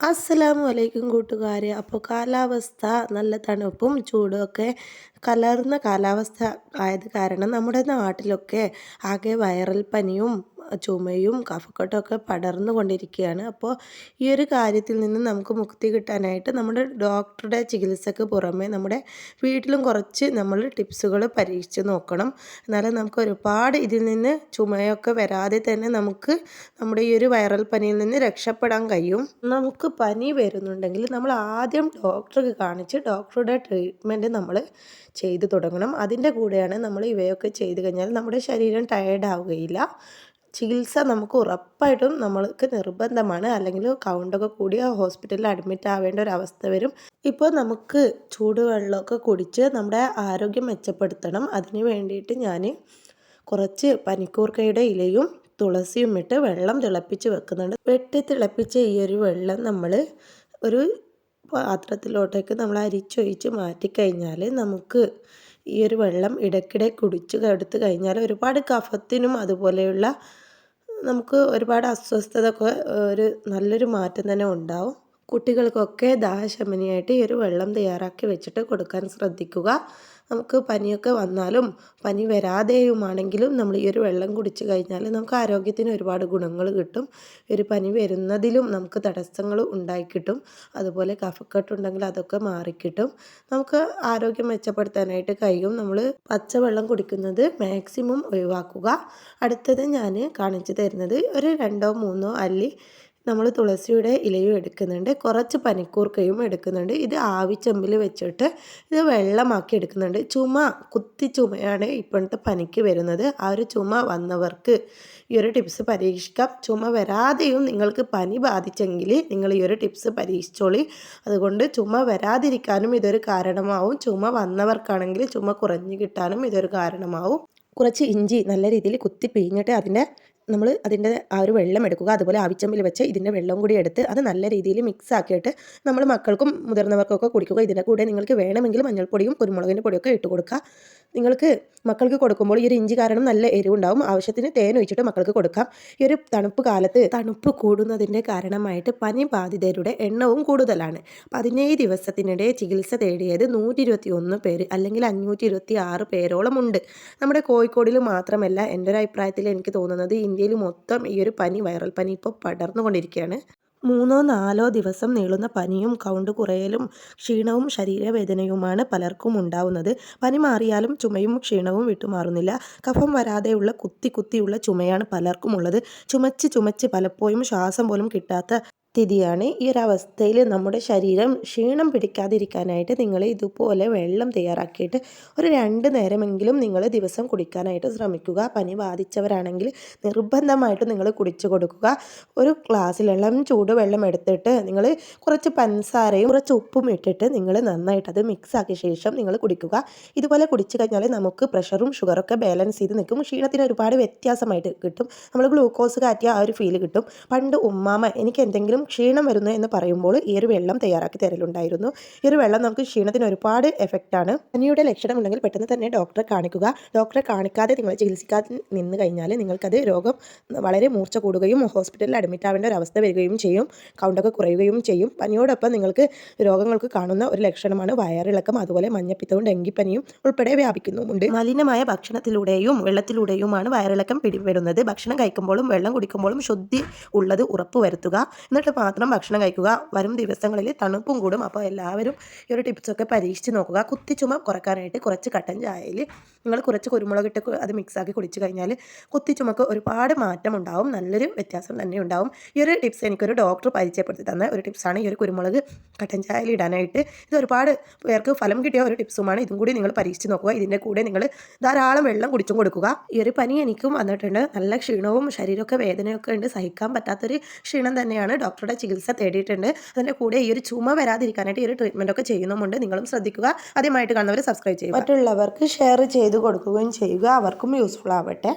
അസ്സലാമു അലൈക്കും കൂട്ടുകാരെ. അപ്പോൾ കാലാവസ്ഥ നല്ല തണുപ്പും ചൂടും ഒക്കെ കലർന്ന കാലാവസ്ഥ ആയത് കാരണം നമ്മുടെ നാട്ടിലൊക്കെ ആകെ വൈറൽ പനിയും ചുമയും കഫക്കെട്ടൊക്കെ പടർന്നു കൊണ്ടിരിക്കുകയാണ്. അപ്പോൾ ഈ ഒരു കാര്യത്തിൽ നിന്ന് നമുക്ക് മുക്തി കിട്ടാനായിട്ട് നമ്മുടെ ഡോക്ടറുടെ ചികിത്സക്ക് പുറമെ നമ്മുടെ വീട്ടിലും കുറച്ച് നമ്മൾ ടിപ്സുകൾ പരീക്ഷിച്ച് നോക്കണം. എന്നാലും നമുക്ക് ഒരുപാട് ഇതിൽ നിന്ന് ചുമയൊക്കെ വരാതെ തന്നെ നമുക്ക് നമ്മുടെ ഈ ഒരു വൈറൽ പനിയിൽ നിന്ന് രക്ഷപ്പെടാൻ കഴിയും. നമുക്ക് പനി വരുന്നുണ്ടെങ്കിൽ നമ്മൾ ആദ്യം ഡോക്ടർക്ക് കാണിച്ച് ഡോക്ടറുടെ ട്രീറ്റ്മെന്റ് നമ്മൾ ചെയ്തു തുടങ്ങണം. അതിന്റെ കൂടെയാണ് നമ്മൾ ഇവയൊക്കെ ചെയ്ത് കഴിഞ്ഞാൽ നമ്മുടെ ശരീരം ടയേർഡ് ആവുകയില്ല. ചികിത്സ നമുക്ക് ഉറപ്പായിട്ടും നമ്മൾക്ക് നിർബന്ധമാണ്. അല്ലെങ്കിൽ കൗണ്ടൊക്കെ കൂടി ഹോസ്പിറ്റലിൽ അഡ്മിറ്റ് ആവേണ്ട ഒരു അവസ്ഥ വരും. ഇപ്പോൾ നമുക്ക് ചൂടുവെള്ളമൊക്കെ കുടിച്ച് നമ്മുടെ ആരോഗ്യം മെച്ചപ്പെടുത്തണം. അതിന് വേണ്ടിയിട്ട് ഞാൻ കുറച്ച് പനിക്കൂർക്കയുടെ ഇലയും തുളസിയും ഇട്ട് വെള്ളം തിളപ്പിച്ച് വെക്കുന്നുണ്ട്. വെട്ടി തിളപ്പിച്ച ഈ ഒരു വെള്ളം നമ്മൾ ഒരു പാത്രത്തിലോട്ടേക്ക് നമ്മൾ അരിച്ചൊഴിച്ച് മാറ്റിക്കഴിഞ്ഞാൽ നമുക്ക് ഈ ഒരു വെള്ളം ഇടയ്ക്കിടെ കുടിച്ച് എടുത്തു കഴിഞ്ഞാൽ ഒരുപാട് കഫത്തിനും അതുപോലെയുള്ള നമുക്ക് ഒരുപാട് അസ്വസ്ഥതയൊക്കെ ഒരു നല്ലൊരു മാറ്റം തന്നെ ഉണ്ടാവും. കുട്ടികൾക്കൊക്കെ ദാഹശമനിയായിട്ട് ഈ ഒരു വെള്ളം തയ്യാറാക്കി വെച്ചിട്ട് കൊടുക്കാൻ ശ്രദ്ധിക്കുക. നമുക്ക് പനിയൊക്കെ വന്നാലും പനി വരാതെയുമാണെങ്കിലും നമ്മൾ ഈ ഒരു വെള്ളം കുടിച്ചു കഴിഞ്ഞാൽ നമുക്ക് ആരോഗ്യത്തിന് ഒരുപാട് ഗുണങ്ങൾ കിട്ടും. ഒരു പനി വരുന്നതിലും നമുക്ക് തടസ്സങ്ങൾ ഉണ്ടായിക്കിട്ടും. അതുപോലെ കഫക്കെട്ടുണ്ടെങ്കിൽ അതൊക്കെ മാറിക്കിട്ടും. നമുക്ക് ആരോഗ്യം മെച്ചപ്പെടുത്താനായിട്ട് കഴിയും. നമ്മൾ പച്ചവെള്ളം കുടിക്കുന്നത് മാക്സിമം ഒഴിവാക്കുക. അടുത്തത് ഞാൻ കാണിച്ചു തരുന്നത് ഒരു രണ്ടോ മൂന്നോ അല്ലി നമ്മൾ തുളസിയുടെ ഇലയും എടുക്കുന്നുണ്ട്. കുറച്ച് പനിക്കൂർക്കയും എടുക്കുന്നുണ്ട്. ഇത് ആവിച്ചെമ്പിൽ വെച്ചിട്ട് ഇത് വെള്ളമാക്കി എടുക്കുന്നുണ്ട്. ചുമ കുത്തി ചുമയാണ് ഇപ്പോഴത്തെ പനിക്ക് വരുന്നത്. ആ ഒരു ചുമ വന്നവർക്ക് ഈ ഒരു ടിപ്സ് പരീക്ഷിക്കാം. ചുമ വരാതെയും നിങ്ങൾക്ക് പനി ബാധിച്ചെങ്കിൽ നിങ്ങൾ ഈ ഒരു ടിപ്സ് പരീക്ഷിച്ചോളി. അതുകൊണ്ട് ചുമ വരാതിരിക്കാനും ഇതൊരു കാരണമാവും. ചുമ വന്നവർക്കാണെങ്കിൽ ചുമ കുറഞ്ഞു കിട്ടാനും ഇതൊരു കാരണമാവും. കുറച്ച് ഇഞ്ചി നല്ല രീതിയിൽ കുത്തി പിഴിഞ്ഞിട്ട് അതിന്റെ നമ്മൾ അതിന്റെ ആ ഒരു വെള്ളം എടുക്കുക അതുപോലെ ആവിച്ചമ്പിൽ വെച്ച് ഇതിന്റെ വെള്ളം കൂടി എടുത്ത് അത് നല്ല രീതിയിൽ മിക്സ് ആക്കിയിട്ട് നമ്മൾ മക്കൾക്കും മുതിർന്നവർക്കൊക്കെ കുടിക്കുക. ഇതിന്റെ കൂടെ നിങ്ങൾക്ക് വേണമെങ്കിൽ മഞ്ഞൾപ്പൊടിയും കുരുമുളകിന്റെ പൊടിയൊക്കെ ഇട്ട് കൊടുക്കുക. നിങ്ങൾക്ക് മക്കൾക്ക് കൊടുക്കുമ്പോൾ ഈ ഒരു ഇഞ്ചി കാരണം നല്ല എരിവുണ്ടാവും. ആവശ്യത്തിന് തേൻ ഒഴിച്ചിട്ട് മക്കൾക്ക് കൊടുക്കാം. ഈ ഒരു തണുപ്പ് കാലത്ത് തണുപ്പ് കൂടുന്നതിന്റെ കാരണമായിട്ട് പനി ബാധിതരുടെ എണ്ണവും കൂടുതലാണ്. പതിനേഴ് ദിവസത്തിനിടെ ചികിത്സ തേടിയത് നൂറ്റി ഇരുപത്തി ഒന്ന് പേര് അല്ലെങ്കിൽ അഞ്ഞൂറ്റി ഇരുപത്തി ആറ് പേരോളം ഉണ്ട്. നമ്മുടെ കോഴിക്കോടിൽ മാത്രമല്ല എന്റെ ഒരു അഭിപ്രായത്തിൽ എനിക്ക് തോന്നുന്നത് ഇന്ത്യയിൽ മൊത്തം ഈ ഒരു പനി വൈറൽ പനി ഇപ്പോൾ പടർന്നുകൊണ്ടിരിക്കുകയാണ്. മൂന്നോ നാലോ ദിവസം നീളുന്ന പനിയും കൗണ്ട് കുറയലും ക്ഷീണവും ശരീരവേദനയുമാണ് പലർക്കും ഉണ്ടാവുന്നത്. പനി മാറിയാലും ചുമയും ക്ഷീണവും വിട്ടുമാറുന്നില്ല. കഫം വരാതെയുള്ള കുത്തി കുത്തിയുള്ള ചുമയാണ് പലർക്കും ഉള്ളത് ചുമച്ച് ചുമച്ച് പലപ്പോഴും ശ്വാസം പോലും കിട്ടാത്ത സ്ഥിതിയാണ്. ഈ ഒരു അവസ്ഥയിൽ നമ്മുടെ ശരീരം ക്ഷീണം പിടിക്കാതിരിക്കാനായിട്ട് നിങ്ങൾ ഇതുപോലെ വെള്ളം തയ്യാറാക്കിയിട്ട് ഒരു രണ്ട് നേരമെങ്കിലും നിങ്ങൾ ദിവസം കുടിക്കാനായിട്ട് ശ്രമിക്കുക. പനി ബാധിച്ചവരാണെങ്കിൽ നിർബന്ധമായിട്ട് നിങ്ങൾ കുടിച്ചു കൊടുക്കുക. ഒരു ഗ്ലാസ്സിലെല്ലാം ചൂട് വെള്ളം എടുത്തിട്ട് നിങ്ങൾ കുറച്ച് പഞ്ചസാരയും കുറച്ച് ഉപ്പും ഇട്ടിട്ട് നിങ്ങൾ നന്നായിട്ട് അത് മിക്സ് ആക്കിയ ശേഷം നിങ്ങൾ കുടിക്കുക. ഇതുപോലെ കുടിച്ചു കഴിഞ്ഞാൽ നമുക്ക് പ്രഷറും ഷുഗറും ഒക്കെ ബാലൻസ് ചെയ്ത് നിൽക്കും. ക്ഷീണത്തിന് ഒരുപാട് വ്യത്യാസമായിട്ട് കിട്ടും. നമ്മൾ ഗ്ലൂക്കോസ് കാറ്റിയ ആ ഒരു ഫീൽ കിട്ടും. പണ്ട് ഉമ്മാമ എനിക്ക് എന്തെങ്കിലും എന്തെങ്കിലും ക്ഷീണം വരുന്നു എന്ന് പറയുമ്പോൾ ഈ ഒരു വെള്ളം തയ്യാറാക്കി തരലുണ്ടായിരുന്നു. ഈ ഒരു വെള്ളം നമുക്ക് ക്ഷീണത്തിന് ഒരുപാട് എഫക്റ്റ് ആണ്. പനിയുടെ ലക്ഷണം ഉണ്ടെങ്കിൽ പെട്ടെന്ന് തന്നെ ഡോക്ടറെ കാണിക്കുക. ഡോക്ടറെ കാണിക്കാതെ നിങ്ങൾ ചികിത്സിക്കാതെ നിന്ന് കഴിഞ്ഞാൽ നിങ്ങൾക്കത് രോഗം വളരെ മൂർച്ച കൂടുകയും ഹോസ്പിറ്റലിൽ അഡ്മിറ്റ് ആവേണ്ട ഒരു അവസ്ഥ വരികയും ചെയ്യും. കൗണ്ടൊക്കെ കുറയുകയും ചെയ്യും. പനിയോടൊപ്പം നിങ്ങൾക്ക് രോഗങ്ങൾക്ക് കാണുന്ന ഒരു ലക്ഷണമാണ് വയറിളക്കം അതുപോലെ മഞ്ഞപ്പിത്തവും ഡെങ്കിപ്പനിയും ഉൾപ്പെടെ വ്യാപിക്കുന്നുമുണ്ട്. മലിനമായ ഭക്ഷണത്തിലൂടെയും വെള്ളത്തിലൂടെയുമാണ് വയറിളക്കം പിടിപെടുന്നത്. ഭക്ഷണം കഴിക്കുമ്പോഴും വെള്ളം കുടിക്കുമ്പോഴും ശുദ്ധി ഉള്ളത് ഉറപ്പുവരുത്തുക. എന്നിട്ട് മാത്രം ഭക്ഷണം കഴിക്കുക. വരും ദിവസങ്ങളിൽ തണുപ്പും കൂടും. അപ്പോൾ എല്ലാവരും ഈ ഒരു ടിപ്സൊക്കെ പരീക്ഷിച്ച് നോക്കുക. കുത്തിച്ചുമ കുറയ്ക്കാനായിട്ട് കുറച്ച് കട്ടൻ ചായയിൽ നിങ്ങൾ കുറച്ച് കുരുമുളക് ഇട്ട് അത് മിക്സാക്കി കുടിച്ചു കഴിഞ്ഞാൽ കുത്തിച്ചുമക്ക് ഒരുപാട് മാറ്റം ഉണ്ടാവും. നല്ലൊരു വ്യത്യാസം തന്നെ ഉണ്ടാവും. ഈ ഒരു ടിപ്സ് എനിക്കൊരു ഡോക്ടർ പരിചയപ്പെടുത്തി തന്ന ഒരു ടിപ്സാണ് ഈ ഒരു കുരുമുളക് കട്ടൻ ചായയിൽ ഇടാനായിട്ട്. ഇത് ഒരുപാട് പേർക്ക് ഫലം കിട്ടിയ ഒരു ടിപ്സുമാണ് ഇതും കൂടി നിങ്ങൾ പരീക്ഷിച്ച് നോക്കുക. ഇതിന്റെ കൂടെ നിങ്ങൾ ധാരാളം വെള്ളം കുടിച്ചും കൊടുക്കുക. ഈ ഒരു പനി എനിക്കും വന്നിട്ടുണ്ട്. നല്ല ക്ഷീണവും ശരീരമൊക്കെ വേദനയൊക്കെ ഉണ്ട്. സഹിക്കാൻ പറ്റാത്തൊരു ക്ഷീണം തന്നെയാണ് ഡോക്ടർ ഡോക്ടറുടെ ചികിത്സ തേടിയിട്ടുണ്ട്. അതിന്റെ കൂടെ ഈ ഒരു ചുമ വരാതിരിക്കാനായിട്ട് ഈ ഒരു ട്രീറ്റ്മെന്റ് ഒക്കെ ചെയ്യുന്നുമുണ്ട്. നിങ്ങളും ശ്രദ്ധിക്കുക. ആദ്യമായിട്ട് കാണുന്നവർ സബ്സ്ക്രൈബ് ചെയ്യുക. മറ്റുള്ളവർക്ക് ഷെയർ ചെയ്ത് കൊടുക്കുകയും ചെയ്യുക. അവർക്കും യൂസ്ഫുൾ ആവട്ടെ.